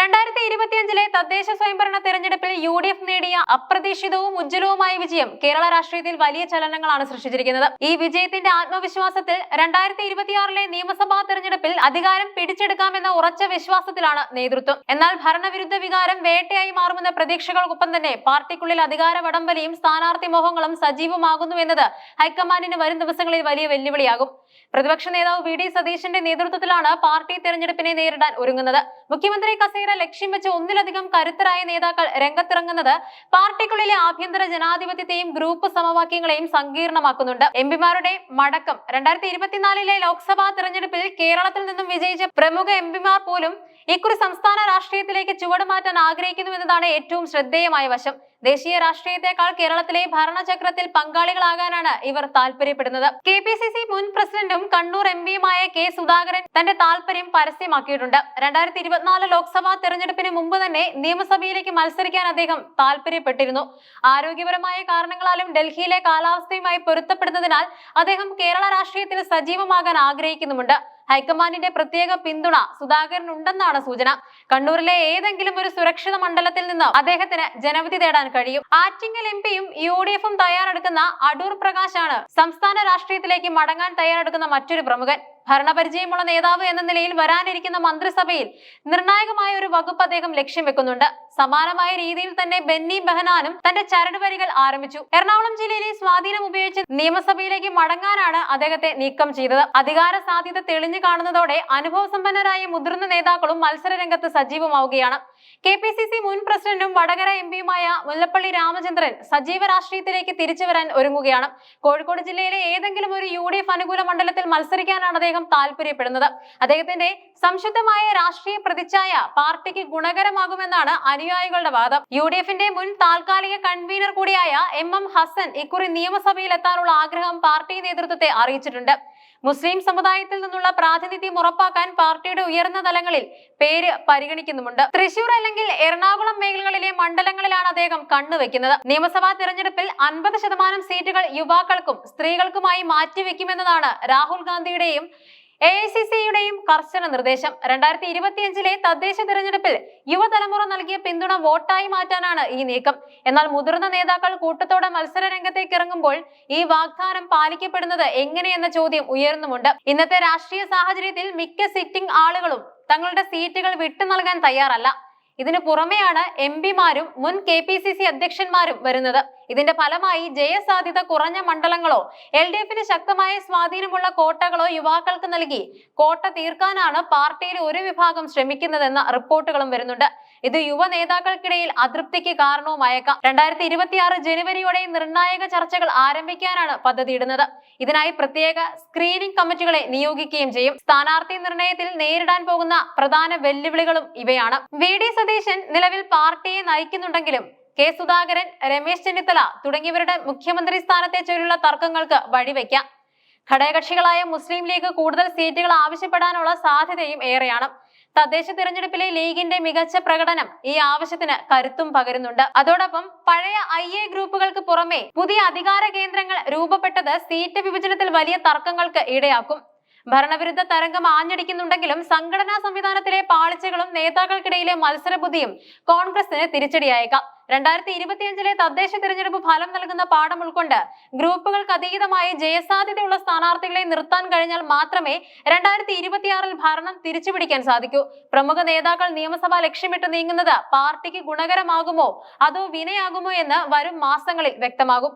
രണ്ടായിരത്തി ഇരുപത്തിയഞ്ചിലെ തദ്ദേശ സ്വയംഭരണ തെരഞ്ഞെടുപ്പിൽ യു ഡി എഫ് നേടിയ അപ്രതീക്ഷിതവും ഉജ്ജ്വലവുമായ വിജയം കേരള രാഷ്ട്രീയത്തിൽ വലിയ ചലനങ്ങളാണ് സൃഷ്ടിച്ചിരിക്കുന്നത്. ഈ വിജയത്തിന്റെ ആത്മവിശ്വാസത്തിൽ രണ്ടായിരത്തി ഇരുപത്തിയാറിലെ നിയമസഭാ തെരഞ്ഞെടുപ്പിൽ അധികാരം പിടിച്ചെടുക്കാമെന്ന ഉറച്ച വിശ്വാസത്തിലാണ് നേതൃത്വം. എന്നാൽ ഭരണവിരുദ്ധ വികാരം വേട്ടയായി മാറുമെന്ന പ്രതീക്ഷകൾക്കൊപ്പം തന്നെ പാർട്ടിക്കുള്ളിൽ അധികാര വടംവലിയും സ്ഥാനാർത്ഥി മോഹങ്ങളും സജീവമാകുന്നു എന്നത് ഹൈക്കമാൻഡിന് വരും ദിവസങ്ങളിൽ വലിയ വെല്ലുവിളിയാകും. പ്രതിപക്ഷ നേതാവ് വി ഡി സതീശന്റെ നേതൃത്വത്തിലാണ് പാർട്ടി തെരഞ്ഞെടുപ്പിനെ നേരിടാൻ ഒരുങ്ങുന്നത്. മുഖ്യമന്ത്രി കസേര ലക്ഷ്യം വെച്ച് ഒന്നിലധികം കരുത്തരായ നേതാക്കൾ രംഗത്തിറങ്ങുന്നത് പാർട്ടിക്കുള്ളിലെ ആഭ്യന്തര ജനാധിപത്യത്തെയും ഗ്രൂപ്പ് സമവാക്യങ്ങളെയും സങ്കീർണമാക്കുന്നുണ്ട്. എംപിമാരുടെ മടക്കം രണ്ടായിരത്തി ഇരുപത്തിനാലിലെ ലോക്സഭാ തെരഞ്ഞെടുപ്പിൽ കേരളത്തിൽ നിന്നും വിജയിച്ച പ്രമുഖ എംപിമാർ പോലും ഇക്കുറി സംസ്ഥാന രാഷ്ട്രീയത്തിലേക്ക് ചുവടുമാറ്റാൻ ആഗ്രഹിക്കുന്നു എന്നതാണ് ഏറ്റവും ശ്രദ്ധേയമായ വശം. ദേശീയ രാഷ്ട്രീയത്തെക്കാൾ കേരളത്തിലെ ഭരണചക്രത്തിൽ പങ്കാളികളാകാനാണ് ഇവർ താല്പര്യപ്പെടുന്നത്. കെ പി സി സി മുൻ പ്രസിഡന്റും കണ്ണൂർ എം പിയുമായ കെ സുധാകരൻ തന്റെ താല്പര്യം പരസ്യമാക്കിയിട്ടുണ്ട്. രണ്ടായിരത്തി ഇരുപത്തിനാല് ലോക്സഭാ തെരഞ്ഞെടുപ്പിന് മുമ്പ് തന്നെ നിയമസഭയിലേക്ക് മത്സരിക്കാൻ അദ്ദേഹം താല്പര്യപ്പെട്ടിരുന്നു. ആരോഗ്യപരമായ കാരണങ്ങളാലും ഡൽഹിയിലെ കാലാവസ്ഥയുമായി പൊരുത്തപ്പെടുന്നതിനാൽ അദ്ദേഹം കേരള രാഷ്ട്രീയത്തിൽ സജീവമാകാൻ ആഗ്രഹിക്കുന്നുമുണ്ട്. ഹൈക്കമാൻഡിന്റെ പ്രത്യേക പിന്തുണ സുധാകരൻ ഉണ്ടെന്നാണ് സൂചന. കണ്ണൂരിലെ ഏതെങ്കിലും ഒരു സുരക്ഷിത മണ്ഡലത്തിൽ നിന്ന് അദ്ദേഹത്തിന് ജനവിധി തേടാൻ കഴിയും. ആറ്റിങ്ങൽ എം പിയും യു ഡി എഫും തയ്യാറെടുക്കുന്ന അടൂർ പ്രകാശാണ് സംസ്ഥാന രാഷ്ട്രീയത്തിലേക്ക് മടങ്ങാൻ തയ്യാറെടുക്കുന്ന മറ്റൊരു പ്രമുഖൻ. ഭരണപരിചയമുള്ള നേതാവ് എന്ന നിലയിൽ വരാനിരിക്കുന്ന മന്ത്രിസഭയിൽ നിർണായകമായ ഒരു വകുപ്പ് അദ്ദേഹം ലക്ഷ്യം വെക്കുന്നുണ്ട്. സമാനമായ രീതിയിൽ തന്നെ ബെന്നി ബെഹനാനും തന്റെ ചരടുവരികൾ ആരംഭിച്ചു. എറണാകുളം ജില്ലയിലെ സ്വാധീനം ഉപയോഗിച്ച് നിയമസഭയിലേക്ക് മടങ്ങാനാണ് അദ്ദേഹത്തെ നീക്കം ചെയ്തത്. അധികാര സാധ്യത തെളിഞ്ഞു കാണുന്നതോടെ അനുഭവസമ്പന്നരായ മുതിർന്ന നേതാക്കളും മത്സര രംഗത്ത് സജീവമാവുകയാണ്. കെ പി സി സി മുൻ പ്രസിഡന്റും വടകര എം പിയുമായ മുല്ലപ്പള്ളി രാമചന്ദ്രൻ സജീവ രാഷ്ട്രീയത്തിലേക്ക് തിരിച്ചു വരാൻ ഒരുങ്ങുകയാണ്. കോഴിക്കോട് ജില്ലയിലെ ഏതെങ്കിലും ഒരു യു ഡി എഫ് അനുകൂല മണ്ഡലത്തിൽ മത്സരിക്കാനാണ് അദ്ദേഹം താല്പര്യപ്പെടുന്നത്. അദ്ദേഹത്തിന്റെ സംശുദ്ധമായ രാഷ്ട്രീയ പ്രതിച്ഛായ പാർട്ടിക്ക് ഗുണകരമാകുമെന്നാണ് അനുയായികളുടെ വാദം. യു ഡി എഫിന്റെ മുൻ താൽക്കാലിക കൺവീനർ കൂടിയായ എം എം ഹസൻ ഇക്കുറി നിയമസഭയിൽ എത്താനുള്ള ആഗ്രഹം പാർട്ടി നേതൃത്വത്തെ അറിയിച്ചിട്ടുണ്ട്. മുസ്ലിം സമുദായത്തിൽ നിന്നുള്ള പ്രാതിനിധ്യം ഉറപ്പാക്കാൻ പാർട്ടിയുടെ ഉയർന്ന തലങ്ങളിൽ പേര് പരിഗണിക്കുന്നുമുണ്ട്. തൃശൂർ അല്ലെങ്കിൽ എറണാകുളം മേഖലകളിലെ മണ്ഡലങ്ങളിലാണ് അദ്ദേഹം കണ്ണുവെക്കുന്നത്. നിയമസഭാ തെരഞ്ഞെടുപ്പിൽ അൻപത് ശതമാനം സീറ്റുകൾ യുവാക്കൾക്കും സ്ത്രീകൾക്കുമായി മാറ്റിവെക്കുമെന്നതാണ് രാഹുൽ ഗാന്ധിയുടെയും എ ഐ സി സിയുടെയും കർശന നിർദ്ദേശം. രണ്ടായിരത്തി ഇരുപത്തിയഞ്ചിലെ തദ്ദേശ തെരഞ്ഞെടുപ്പിൽ യുവതലമുറ നൽകിയ പിന്തുണ വോട്ടായി മാറ്റാനാണ് ഈ നീക്കം. എന്നാൽ മുതിർന്ന നേതാക്കൾ കൂട്ടത്തോടെ മത്സര രംഗത്തേക്ക് ഇറങ്ങുമ്പോൾ ഈ വാഗ്ദാനം പാലിക്കപ്പെടുന്നത് എങ്ങനെയെന്ന ചോദ്യം ഉയർന്നുമുണ്ട് ഇന്നത്തെ രാഷ്ട്രീയ സാഹചര്യത്തിൽ മിക്ക സിറ്റിംഗ് ആളുകളും തങ്ങളുടെ സീറ്റുകൾ വിട്ടു നൽകാൻ തയ്യാറല്ല. ഇതിനു പുറമെയാണ് എം പിമാരും മുൻ കെ പി സി സി അധ്യക്ഷന്മാരും വരുന്നത്. ഇതിന്റെ ഫലമായി ജയസാധ്യത കുറഞ്ഞ മണ്ഡലങ്ങളോ എൽ ഡി എഫിന് ശക്തമായ സ്വാധീനമുള്ള കോട്ടകളോ യുവാക്കൾക്ക് നൽകി. കോട്ട തീർക്കാനാണ് പാർട്ടിയിലെ ഒരു വിഭാഗം ശ്രമിക്കുന്നതെന്ന റിപ്പോർട്ടുകളും വരുന്നുണ്ട്. ഇത് യുവ നേതാക്കൾക്കിടയിൽ അതൃപ്തിക്ക് കാരണവുമായേക്കാം. രണ്ടായിരത്തി ഇരുപത്തിയാറ് ജനുവരിയോടെ നിർണായക ചർച്ചകൾ ആരംഭിക്കാനാണ് പദ്ധതിയിടുന്നത്. ഇതിനായി പ്രത്യേക സ്ക്രീനിംഗ് കമ്മിറ്റികളെ നിയോഗിക്കുകയും ചെയ്യും. സ്ഥാനാർത്ഥി നിർണയത്തിൽ നേരിടാൻ പോകുന്ന പ്രധാന വെല്ലുവിളികളും ഇവയാണ്. വി. ഡി. സതീശൻ നിലവിൽ പാർട്ടിയെ നയിക്കുന്നുണ്ടെങ്കിലും കെ സുധാകരൻ രമേശ് ചെന്നിത്തല തുടങ്ങിയവരുടെ മുഖ്യമന്ത്രി സ്ഥാനത്തെ ചൊല്ലുള്ള തർക്കങ്ങൾക്ക് വഴിവെക്കാം. ഘടകകക്ഷികളായ മുസ്ലിം ലീഗ് കൂടുതൽ സീറ്റുകൾ ആവശ്യപ്പെടാനുള്ള സാധ്യതയും ഏറെയാണ്. തദ്ദേശ തിരഞ്ഞെടുപ്പിലെ ലീഗിന്റെ മികച്ച പ്രകടനം ഈ ആവശ്യത്തിന് കരുത്തും പകരുന്നുണ്ട്. അതോടൊപ്പം പഴയ ഐ എ ഗ്രൂപ്പുകൾക്ക് പുറമെ പുതിയ അധികാര കേന്ദ്രങ്ങൾ രൂപപ്പെട്ടത് സീറ്റ് വിഭജനത്തിൽ വലിയ തർക്കങ്ങൾക്ക് ഇടയാക്കും. ഭരണവിരുദ്ധ തരംഗം ആഞ്ഞടിക്കുന്നുണ്ടെങ്കിലും സംഘടനാ സംവിധാനത്തിലെ പാളിച്ചകളും നേതാക്കൾക്കിടയിലെ മത്സരബുദ്ധിയും കോൺഗ്രസിന് തിരിച്ചടിയായേക്കാം. രണ്ടായിരത്തി ഇരുപത്തിയഞ്ചിലെ തദ്ദേശ തിരഞ്ഞെടുപ്പ് ഫലം നൽകുന്ന പാഠം ഉൾക്കൊണ്ട് ഗ്രൂപ്പുകൾക്ക് അതീതമായി ജയസാധ്യതയുള്ള സ്ഥാനാർത്ഥികളെ നിർത്താൻ കഴിഞ്ഞാൽ മാത്രമേ രണ്ടായിരത്തി ഇരുപത്തിയാറിൽ ഭരണം തിരിച്ചുപിടിക്കാൻ സാധിക്കൂ. പ്രമുഖ നേതാക്കൾ നിയമസഭ ലക്ഷ്യമിട്ട് നീങ്ങുന്നത് പാർട്ടിക്ക് ഗുണകരമാകുമോ അതോ വിനയാകുമോ എന്ന് വരും മാസങ്ങളിൽ വ്യക്തമാകും.